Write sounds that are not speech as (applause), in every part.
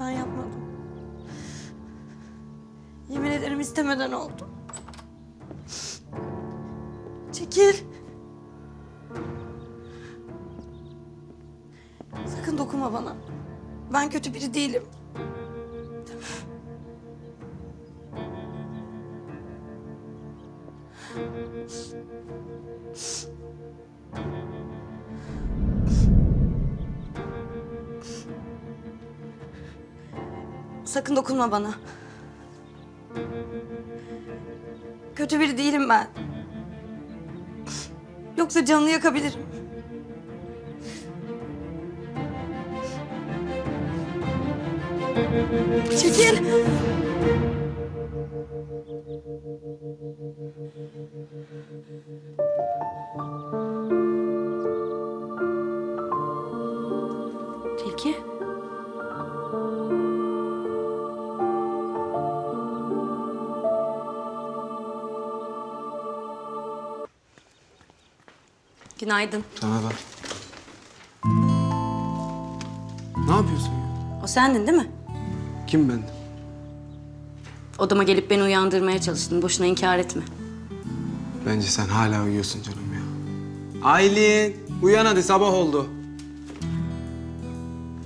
Ben yapmadım. Yemin ederim istemeden oldu. Çekil. Sakın dokunma bana. Ben kötü biri değilim. Dokunma bana. Kötü biri değilim ben. Yoksa canını yakabilirim. Çekil. Tilki. Günaydın. Sana da. Ne yapıyorsun ya? O sendin değil mi? Kim ben? Odama gelip beni uyandırmaya çalıştın. Boşuna inkar etme. Bence sen hala uyuyorsun canım ya. Aylin, uyan hadi sabah oldu.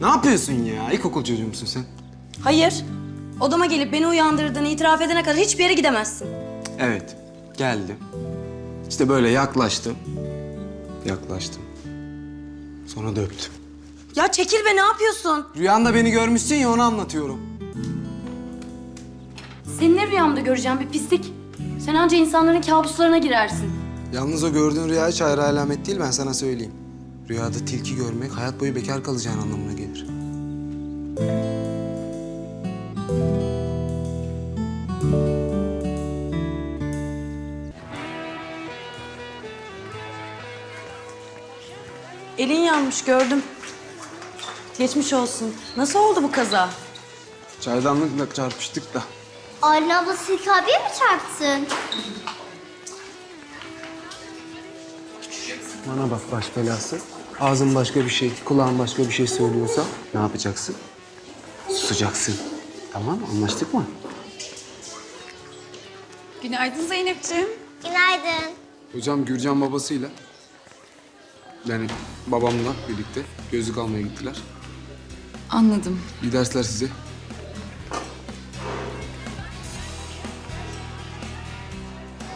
Ne yapıyorsun ya? İlkokul çocuğu musun sen? Hayır. Odama gelip beni uyandırdığını itiraf edene kadar hiçbir yere gidemezsin. Evet, geldim. İşte böyle yaklaştım. Yaklaştım. Sonra da öptüm. Ya çekil be ne yapıyorsun? Rüyanda beni görmüşsün ya onu anlatıyorum. Seni ne rüyamda göreceğim bir pislik. Sen anca insanların kabuslarına girersin. Yalnız o gördüğün rüya hiç hayra alamet değil ben sana söyleyeyim. Rüyada tilki görmek hayat boyu bekar kalacağın anlamına gelir. Elin yanmış gördüm. Geçmiş olsun. Nasıl oldu bu kaza? Çaydanlıkla çarpıştık da. Aylin abla Silk abiye mi çarptın? Bana bak baş belası. Ağzın başka bir şey, kulağın başka bir şey söylüyorsa ne yapacaksın? Susacaksın. Tamam mı? Anlaştık mı? Günaydın Zeynep'ciğim. Günaydın. Hocam Gürcan babasıyla yani babamla birlikte gözlük almaya gittiler. Anladım. İyi dersler size.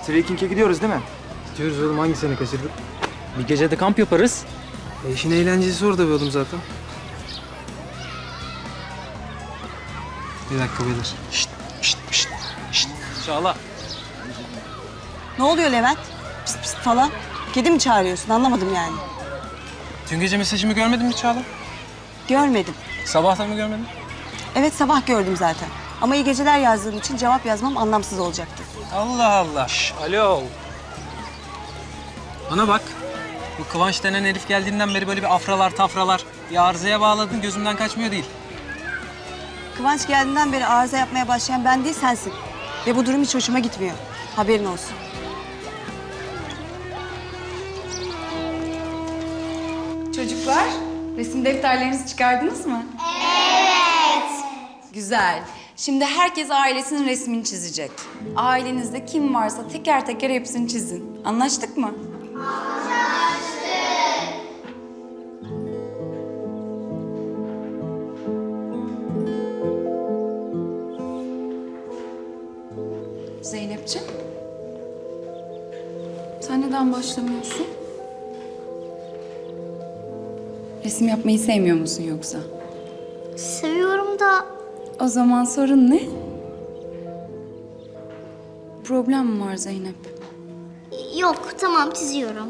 Trekking'e gidiyoruz değil mi? Gidiyoruz oğlum hangisini kaçırdık? Bir gecede kamp yaparız. E işin eğlencesi orada be oğlum zaten. Bir dakika beyler. Şşt, şşt, şşt, şşt. Çağla. Ne oluyor Levent? Pıst pıst falan. Kedi mi çağırıyorsun? Anlamadım yani. Dün gece mesajımı görmedin mi Çağla? Görmedim. Sabah da mı görmedin? Evet sabah gördüm zaten. Ama iyi geceler yazdığım için cevap yazmam anlamsız olacaktı. Allah Allah. Şş, alo. Bana bak. Bu Kıvanç denen herif geldiğinden beri böyle bir afralar tafralar. Bir arızaya bağladın gözümden kaçmıyor değil. Kıvanç geldiğinden beri arıza yapmaya başlayan ben değil sensin. Ve bu durum hiç hoşuma gitmiyor. Haberin olsun. Resim defterlerinizi çıkardınız mı? Evet. Güzel. Şimdi herkes ailesinin resmini çizecek. Ailenizde kim varsa teker teker hepsini çizin. Anlaştık mı? Anlaştık. Zeynepciğim. Sen neden başlamıyorsun? Resim yapmayı sevmiyor musun yoksa? Seviyorum da O zaman sorun ne? Problem mi var Zeynep? yok tamam çiziyorum.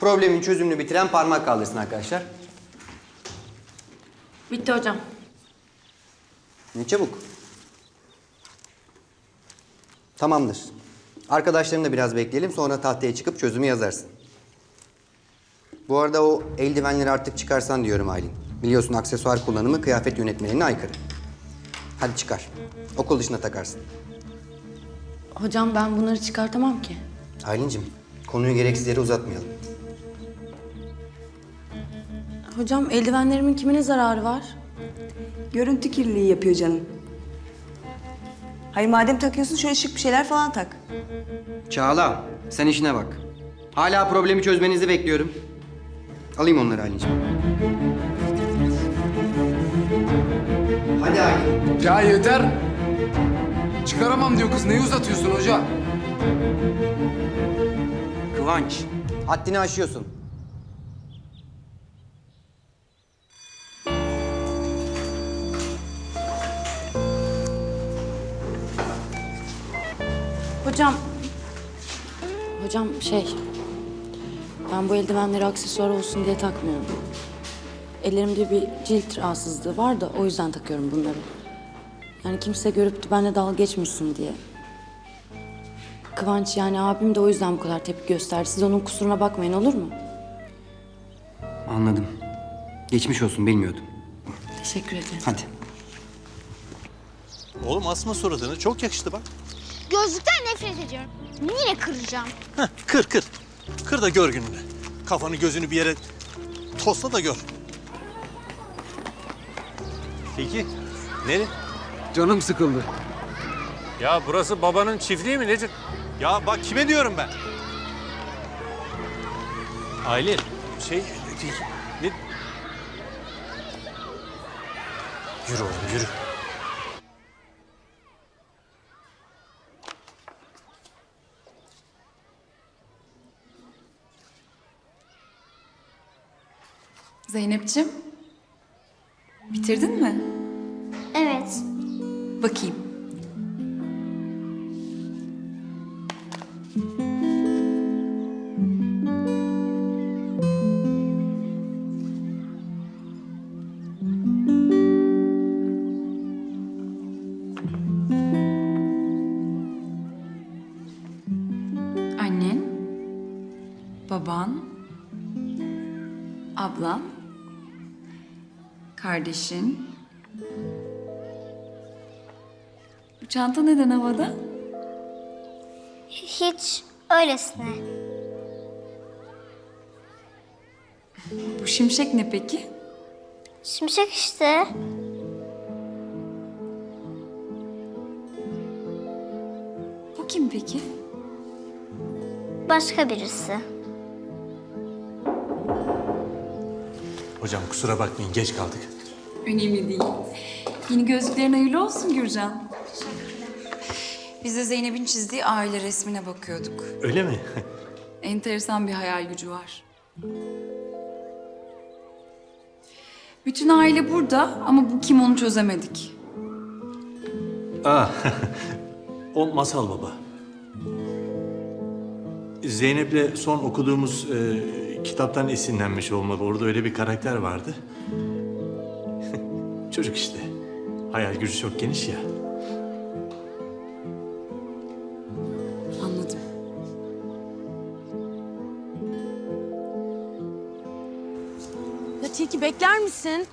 Problemin çözümünü bitiren parmak kaldırsın arkadaşlar. Bitti hocam. Ne çabuk. Tamamdır. Arkadaşlarımla biraz bekleyelim sonra tahtaya çıkıp çözümü yazarsın. Bu arada o eldivenleri artık çıkarsan diyorum Aylin. Biliyorsun aksesuar kullanımı kıyafet yönetmeliğine aykırı. Hadi çıkar. Okul dışına takarsın. Hocam ben bunları çıkartamam ki. Aylin'cim konuyu gereksiz yere uzatmayalım. Hocam eldivenlerimin kimine zararı var? Görüntü kirliliği yapıyor canım. Hayır madem takıyorsun şöyle şık bir şeyler falan tak. Çağla sen işine bak. Hala problemi çözmenizi bekliyorum. Alayım onları Aylin'cim. Hadi Aylin. Ya yeter. Çıkaramam diyor kız. Neyi uzatıyorsun hoca? Kıvanç. Haddini aşıyorsun. Hocam... Hocam şey... Ben bu eldivenleri aksesuar olsun diye takmıyorum. Ellerimde bir cilt rahatsızlığı var da o yüzden takıyorum bunları. Yani kimse görüp de benimle dalga geçmesin diye. Kıvanç yani abim de o yüzden bu kadar tepki gösterdi. Siz onun kusuruna bakmayın olur mu? Anladım. Geçmiş olsun bilmiyordum. Teşekkür ederim. Hadi. Oğlum asma suratını çok yakıştı bak. Gözlükten nefret ediyorum. Yine kıracağım. Heh, kır kır. Kır da gör gününü. Kafanı gözünü bir yere tosla da gör. Peki. Nere? Canım sıkıldı. Ya burası babanın çiftliği mi Necip? Ya bak kime diyorum ben? Aylin şey ne? Yürü oğlum yürü. Zeynep'ciğim, bitirdin mi? Evet. Bakayım. Kardeşin, bu çanta neden havada? Hiç öylesine. Bu şimşek ne peki? Şimşek işte. Bu kim peki? Başka birisi. Hocam kusura bakmayın geç kaldık. Önemli değil. Yeni gözlüklerin hayırlı olsun Gürcan. Biz de Zeynep'in çizdiği aile resmine bakıyorduk. Öyle mi? Enteresan bir hayal gücü var. Bütün aile burada ama bu kim onu çözemedik. Aa, (laughs) o Masal Baba. Zeynep'le son okuduğumuz e, kitaptan esinlenmiş olmalı. Orada öyle bir karakter vardı. Çocuk işte. Hayal gücü çok geniş ya. Anladım. Ya Tilki bekler misin?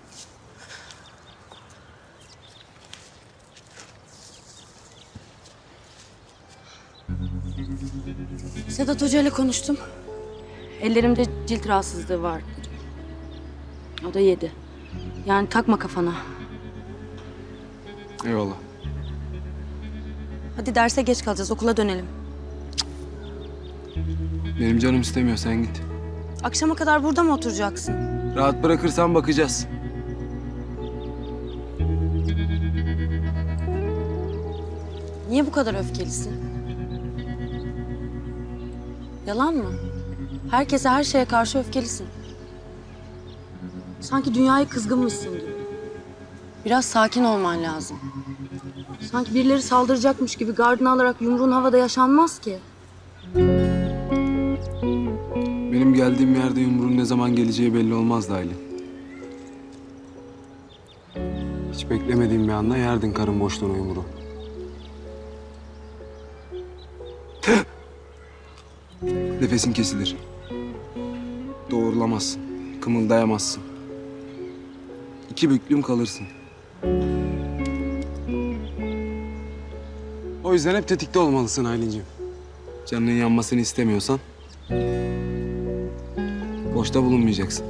Sedat Hoca ile konuştum. Ellerimde cilt rahatsızlığı var. O da yedi. Yani takma kafana. Eyvallah. Hadi derse geç kalacağız. Okula dönelim. Benim canım istemiyor. Sen git. Akşama kadar burada mı oturacaksın? Rahat bırakırsan bakacağız. Niye bu kadar öfkelisin? Yalan mı? Herkese her şeye karşı öfkelisin. Sanki dünyayı kızgınmışsın gibi. Biraz sakin olman lazım. Sanki birileri saldıracakmış gibi gardını alarak yumruğun havada yaşanmaz ki. Benim geldiğim yerde yumruğun ne zaman geleceği belli olmazdı Aylin. Hiç beklemediğim bir anda yerdin karın boşluğuna yumruğu. Nefesin kesilir. Doğrulamazsın. Kımıldayamazsın. İki büklüm kalırsın. O yüzden hep tetikte olmalısın Aylin'ciğim. Canının yanmasını istemiyorsan... ...boşta bulunmayacaksın.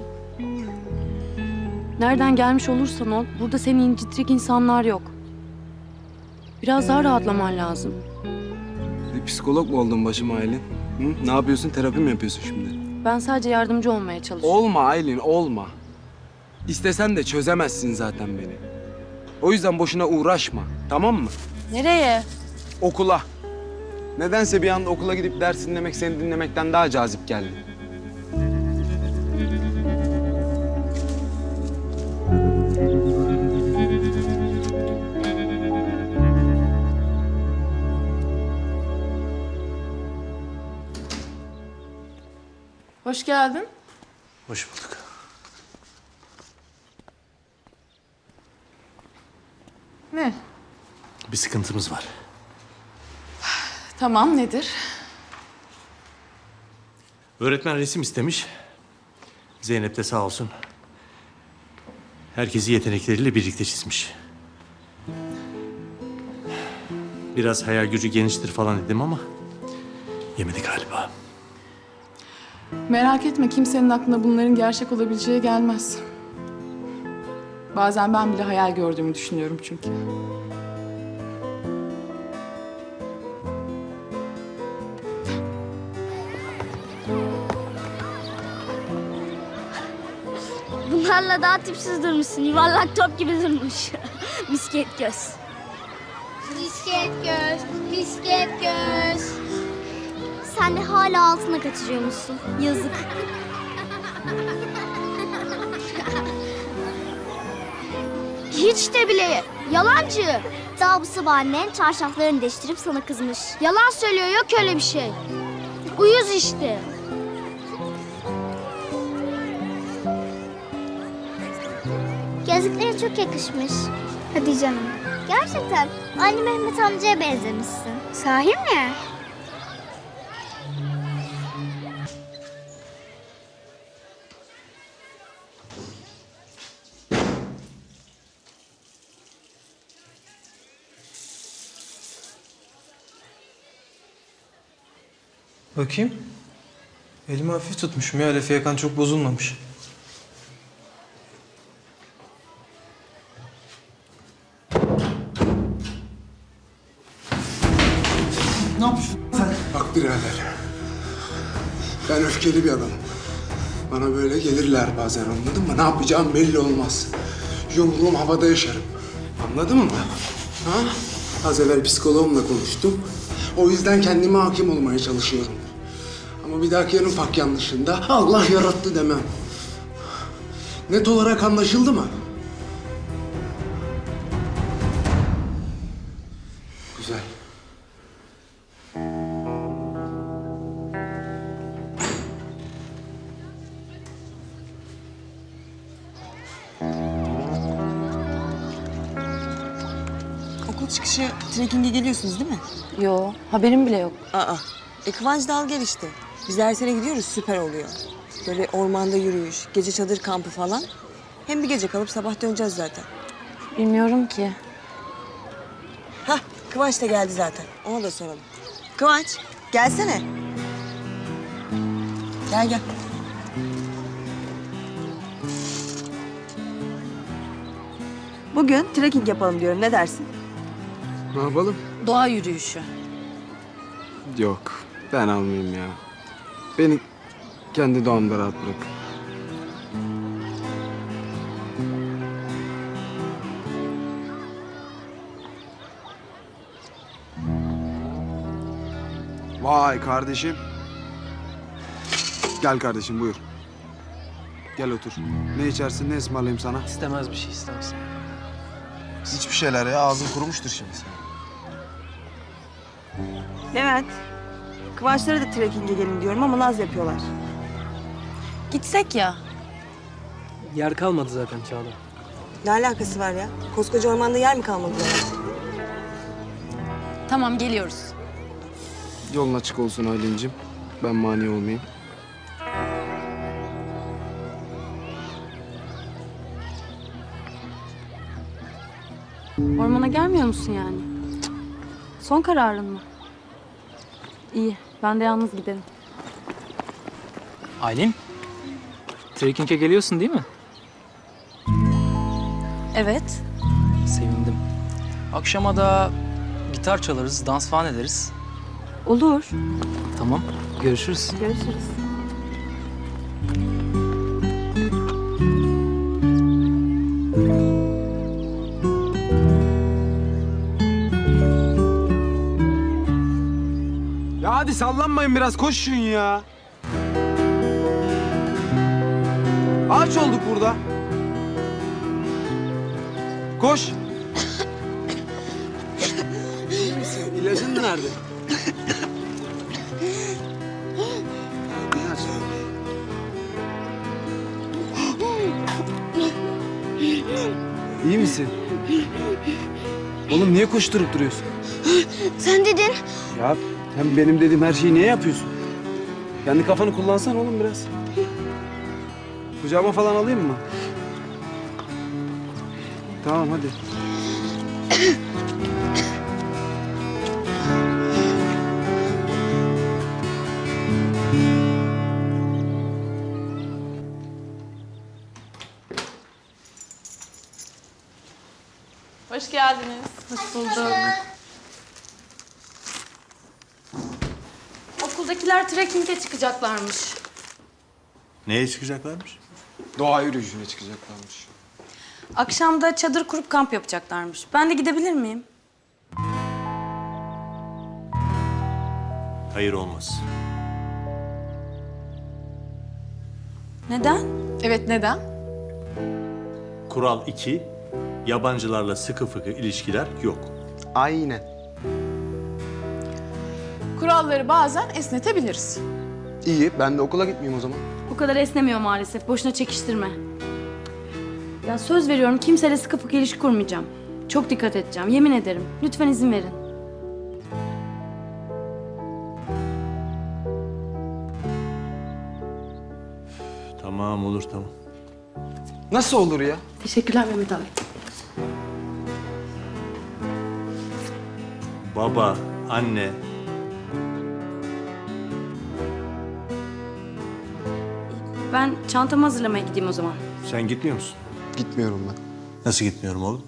Nereden gelmiş olursan ol, burada seni incitecek insanlar yok. Biraz daha rahatlaman lazım. Bir psikolog mu oldun başıma Aylin? Hı? Ne yapıyorsun? Terapi mi yapıyorsun şimdi? Ben sadece yardımcı olmaya çalışıyorum. Olma Aylin, olma. İstesen de çözemezsin zaten beni. O yüzden boşuna uğraşma, tamam mı? Nereye? Okula. Nedense bir anda okula gidip ders dinlemek seni dinlemekten daha cazip geldi. Hoş geldin. Hoş bulduk. Ne? Bir sıkıntımız var. Tamam nedir? Öğretmen resim istemiş. Zeynep de sağ olsun. Herkesi yetenekleriyle birlikte çizmiş. Biraz hayal gücü geniştir falan dedim ama yemedi galiba. Merak etme kimsenin aklına bunların gerçek olabileceği gelmez. Bazen ben bile hayal gördüğümü düşünüyorum çünkü. Bunlarla daha tipsiz durmuşsun. Yuvarlak top gibi durmuş. (laughs) Misket göz. Misket göz, misket göz. Sen de hala altına kaçırıyormuşsun. Yazık. Hiç de bile. Yalancı. Daha bu sabah annen çarşaflarını değiştirip sana kızmış. Yalan söylüyor yok öyle bir şey. Uyuz işte. Gözlükleri çok yakışmış. Hadi canım. Gerçekten. Aynı Mehmet amcaya benzemişsin. Sahi mi? Bakayım. Elimi hafif tutmuşum ya. Lefe yakan çok bozulmamış. Ne yapıyorsun sen? Bak birader. Ben öfkeli bir adamım. Bana böyle gelirler bazen anladın mı? Ne yapacağım belli olmaz. Yumruğum havada yaşarım. Anladın mı? Ha? Az evvel psikoloğumla konuştum. O yüzden kendime hakim olmaya çalışıyorum. Bir dahaki en ufak yanlışında Allah yarattı demem. Net olarak anlaşıldı mı? Güzel. Okul çıkışı trekking'e geliyorsunuz değil mi? Yo, haberim bile yok. Aa. E Kıvanç da al gel işte. Biz her sene gidiyoruz süper oluyor. Böyle ormanda yürüyüş, gece çadır kampı falan. Hem bir gece kalıp sabah döneceğiz zaten. Bilmiyorum ki. Hah Kıvanç da geldi zaten. Ona da soralım. Kıvanç gelsene. Gel gel. Bugün trekking yapalım diyorum. Ne dersin? Ne yapalım? Doğa yürüyüşü. Yok, ben almayayım ya. Beni kendi doğamda rahat bırak. Vay kardeşim. Gel kardeşim buyur. Gel otur. Ne içersin, ne ısmarlayayım sana? İstemez bir şey istemez. Hiçbir şeyler ya. Ağzın kurumuştur şimdi. Levent. Kıvançlara da trekking'e gelin diyorum ama naz yapıyorlar. Gitsek ya. Yer kalmadı zaten Çağla. Ne alakası var ya? Koskoca ormanda yer mi kalmadı Levent? Tamam geliyoruz. Yolun açık olsun Aylin'cim. Ben mani olmayayım. Ormana gelmiyor musun yani? Son kararın mı? İyi. Ben de yalnız giderim. Aylin. Trekking'e geliyorsun değil mi? Evet. Sevindim. Akşama da gitar çalarız, dans falan ederiz. Olur. Tamam. Görüşürüz. Görüşürüz. Hadi sallanmayın biraz koşun ya. Ağaç olduk burada. Koş. İyi misin? İlacın nerede? İyi misin? Oğlum niye koşturup duruyorsun? Sen dedin. Ya hem benim dediğim her şeyi niye yapıyorsun? Kendi kafanı kullansan oğlum biraz. Kucağıma falan alayım mı? Tamam hadi. Hoş geldiniz. Hoş bulduk. Okuldakiler trekking'e çıkacaklarmış. Neye çıkacaklarmış? Doğa yürüyüşüne çıkacaklarmış. Akşam da çadır kurup kamp yapacaklarmış. Ben de gidebilir miyim? Hayır olmaz. Neden? Evet neden? Kural 2. Yabancılarla sıkı fıkı ilişkiler yok. Aynen. Kuralları bazen esnetebiliriz. İyi ben de okula gitmeyeyim o zaman. Bu kadar esnemiyor maalesef. Boşuna çekiştirme. Ya söz veriyorum kimseyle sıkı fıkı ilişki kurmayacağım. Çok dikkat edeceğim. Yemin ederim. Lütfen izin verin. Tamam olur tamam. Nasıl olur ya? Teşekkürler Mehmet abi. Baba, anne, Ben çantamı hazırlamaya gideyim o zaman. sen gitmiyor musun? Gitmiyorum ben. Nasıl gitmiyorum oğlum?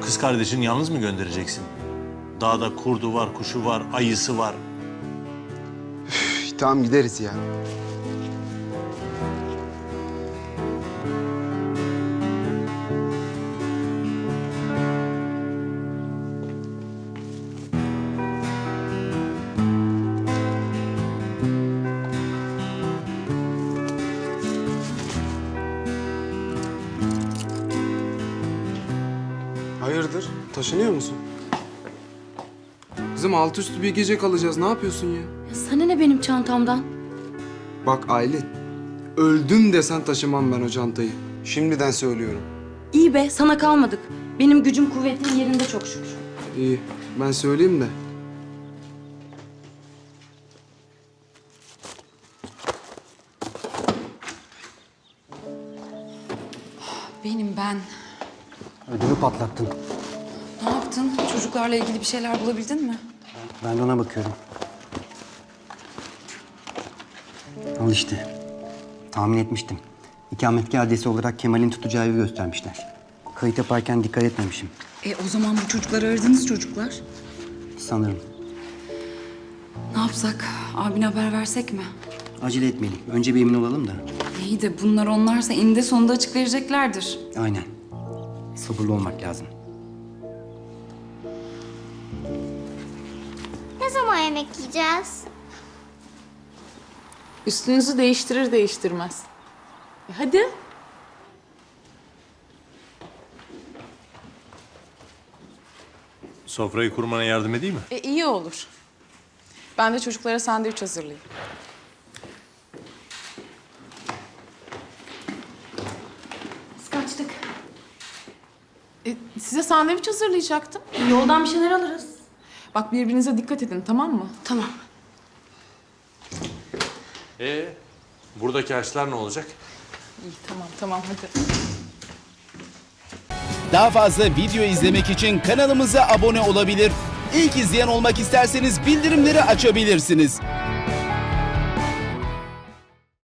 Kız kardeşini yalnız mı göndereceksin? Dağda kurdu var, kuşu var, ayısı var. Üf, tamam gideriz ya. Taşınıyor musun? Kızım altı üstü bir gece kalacağız. Ne yapıyorsun ya? Ya sana ne benim çantamdan? Bak Aylin, öldüm desen taşımam ben o çantayı. Şimdiden söylüyorum. İyi be sana kalmadık. Benim gücüm kuvvetim yerinde çok şükür. İyi, ben söyleyeyim de. Benim ben. Ödümü patlattın. Yaptın? Çocuklarla ilgili bir şeyler bulabildin mi? Ben de ona bakıyorum. Al işte. Tahmin etmiştim. İkametgah adresi olarak Kemal'in tutacağı evi göstermişler. Kayıt yaparken dikkat etmemişim. E o zaman bu çocukları aradınız çocuklar. Sanırım. Ne yapsak? Abine haber versek mi? Acele etmeyelim. Önce bir emin olalım da. İyi de bunlar onlarsa eninde sonunda açık vereceklerdir. Aynen. Sabırlı olmak lazım. Yemek yiyeceğiz? Üstünüzü değiştirir değiştirmez. E hadi. Sofrayı kurmana yardım edeyim mi? E iyi olur. Ben de çocuklara sandviç hazırlayayım. Biz kaçtık. E, size sandviç hazırlayacaktım. Yoldan bir şeyler alırız. Bak birbirinize dikkat edin tamam mı? Tamam. Ee, buradaki ağaçlar ne olacak? İyi tamam tamam hadi. Daha fazla video izlemek için kanalımıza abone olabilir. ilk izleyen olmak isterseniz bildirimleri açabilirsiniz.